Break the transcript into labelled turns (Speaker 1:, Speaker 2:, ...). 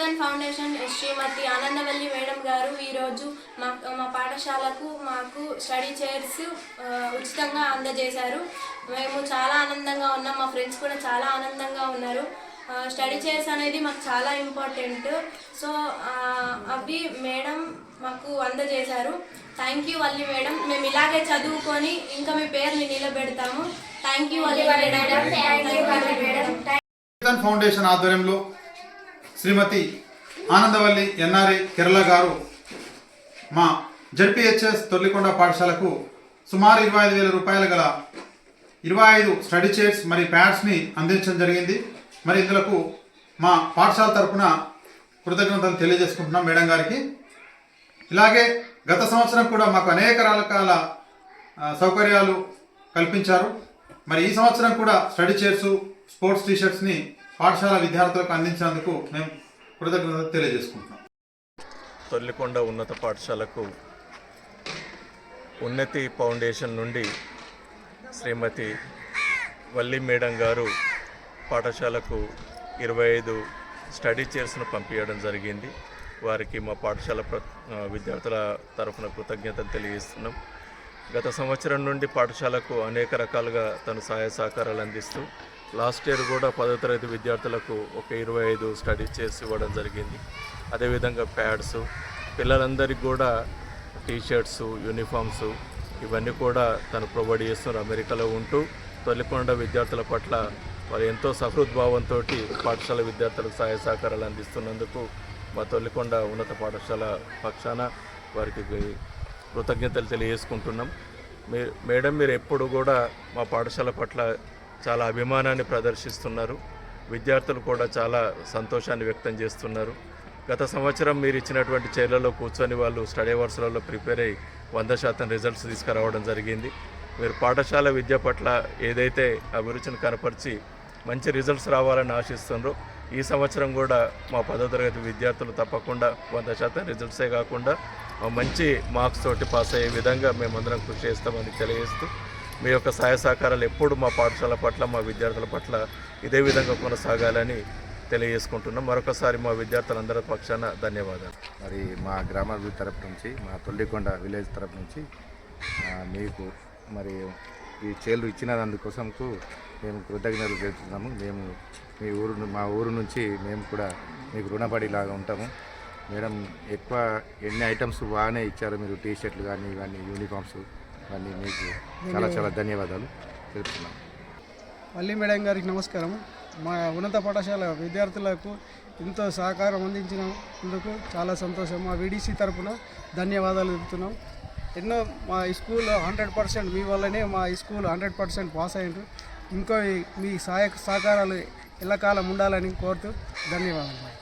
Speaker 1: Chetan foundation శ్రీమతి Anandavalli madam గారు ఈరోజు మా మా పాఠశాలకు మాకు స్టడీ చైర్స్ ఉచితంగా అందజేశారు. మేము చాలా ఆనందంగా ఉన్నాం. మా ఫ్రెండ్స్ కూడా చాలా ఆనందంగా ఉన్నారు. స్టడీ చైర్స్ అనేది మాకు చాలా ఇంపార్టెంట్. సో అవి మేడం మాకు అందజేశారు. Thank you Valli madam. మేము ఇలాగే చదువుకొని ఇంకా మీ పేర్లు నిలబెడతాము. Thank you Valli madam.
Speaker 2: Foundation ఆధ్వర్యంలో శ్రీమతి ఆనందవల్లి ఎన్ఆర్ఐ కేరళ గారు మా జడ్పిహెచ్ఎస్ తొల్లికొండ పాఠశాలకు సుమారు ఇరవై ఐదు వేల రూపాయల గల ఇరవై ఐదు స్టడీ చైర్స్ మరి ప్యాడ్స్ని అందించడం జరిగింది. మరి ఇందులకు మా పాఠశాల తరఫున కృతజ్ఞతలు తెలియజేసుకుంటున్నాం మేడం గారికి. ఇలాగే గత సంవత్సరం కూడా మాకు అనేక రకాల సౌకర్యాలు కల్పించారు. మరి ఈ సంవత్సరం కూడా స్టడీ చైర్స్ స్పోర్ట్స్ టీషర్ట్స్ని పాఠశాల విద్యార్థులకు అందించినందుకు మేము కృతజ్ఞత తెలియజేసుకుంటున్నాం.
Speaker 3: తొల్లికొండ ఉన్నత పాఠశాలకు ఉన్నతి ఫౌండేషన్ నుండి శ్రీమతి వల్లి మేడం గారు పాఠశాలకు ఇరవై ఐదు స్టడీ చైర్స్ను పంపించడం జరిగింది. వారికి మా పాఠశాల విద్యార్థుల తరఫున కృతజ్ఞతలు తెలియజేస్తున్నాం. గత సంవత్సరం నుండి పాఠశాలకు అనేక రకాలుగా తను సహాయ సహకారాలు అందిస్తూ లాస్ట్ ఇయర్ కూడా పదో తరగతి విద్యార్థులకు ఒక ఇరవై ఐదు స్టడీ చేసి ఇవ్వడం జరిగింది. అదేవిధంగా ప్యాడ్స్ పిల్లలందరికీ కూడా టీషర్ట్స్ యూనిఫామ్స్ ఇవన్నీ కూడా తను ప్రొవైడ్ చేస్తున్నారు అమెరికాలో ఉంటూ. తొలికొండ విద్యార్థుల పట్ల వారు ఎంతో సహృద్భావంతో పాఠశాల విద్యార్థులకు సహాయ సహకారాలు అందిస్తున్నందుకు మా తొలికొండ ఉన్నత పాఠశాల పక్షాన వారికి కృతజ్ఞతలు తెలియజేసుకుంటున్నాం. మీ మేడం మీరు ఎప్పుడు కూడా మా పాఠశాల పట్ల చాలా అభిమానాన్ని ప్రదర్శిస్తున్నారు. విద్యార్థులు కూడా చాలా సంతోషాన్ని వ్యక్తం చేస్తున్నారు. గత సంవత్సరం మీరు ఇచ్చినటువంటి చైర్లలో కూర్చొని వాళ్ళు స్టడీ అవర్స్లలో ప్రిపేర్ అయ్యి వంద శాతం రిజల్ట్స్ తీసుకురావడం జరిగింది. మీరు పాఠశాల విద్య పట్ల ఏదైతే అభిరుచిని కనపరిచి మంచి రిజల్ట్స్ రావాలని ఆశిస్తున్నారో ఈ సంవత్సరం కూడా మా పదో తరగతి విద్యార్థులు తప్పకుండా వంద శాతం రిజల్ట్సే కాకుండా మంచి మార్క్స్ తోటి పాస్ అయ్యే విధంగా మేమందరం కృషి చేస్తామని తెలియజేస్తూ మీ యొక్క సహాయ సహకారాలు ఎప్పుడు మా పాఠశాల పట్ల మా విద్యార్థుల పట్ల ఇదే విధంగా కొనసాగాలని తెలియజేసుకుంటున్నాం. మరొకసారి మా విద్యార్థులందరి పక్షాన ధన్యవాదాలు.
Speaker 4: మరి మా గ్రామాభివృద్ధి తరపు నుంచి మా తొల్లికొండ విలేజ్ తరపు నుంచి మీకు మరి ఈ చేలు ఇచ్చినందుకోసంకు మేము కృతజ్ఞతలు తెలుపుతున్నాము. మేము మీ ఊరు మా ఊరు నుంచి మేము కూడా మీకు రుణపడిలాగా ఉంటాము. మేడం ఎక్కువ ఎన్ని ఐటమ్స్ బాగానే ఇచ్చారు మీరు టీ షర్ట్లు కానీ ఇవన్నీ యూనిఫామ్స్? ఇవన్నీ మీకు చాలా చాలా ధన్యవాదాలు. తెలుపుతున్నాము
Speaker 5: మళ్ళీ మేడం గారికి నమస్కారం. మా ఉన్నత పాఠశాల విద్యార్థులకు ఎంతో సహకారం అందించినందుకు చాలా సంతోషం. మా విడిసి తరపున ధన్యవాదాలు తెలుపుతున్నాం. ఎన్నో మా స్కూల్ హండ్రెడ్ పర్సెంట్ మీ వల్లనే మా స్కూల్ హండ్రెడ్ పర్సెంట్ పాస్ అయ్యారు ఇంకో మీ సహాయ సహకారాలు ఎల్లకాలం ఉండాలని కోరుతూ ధన్యవాదాలు.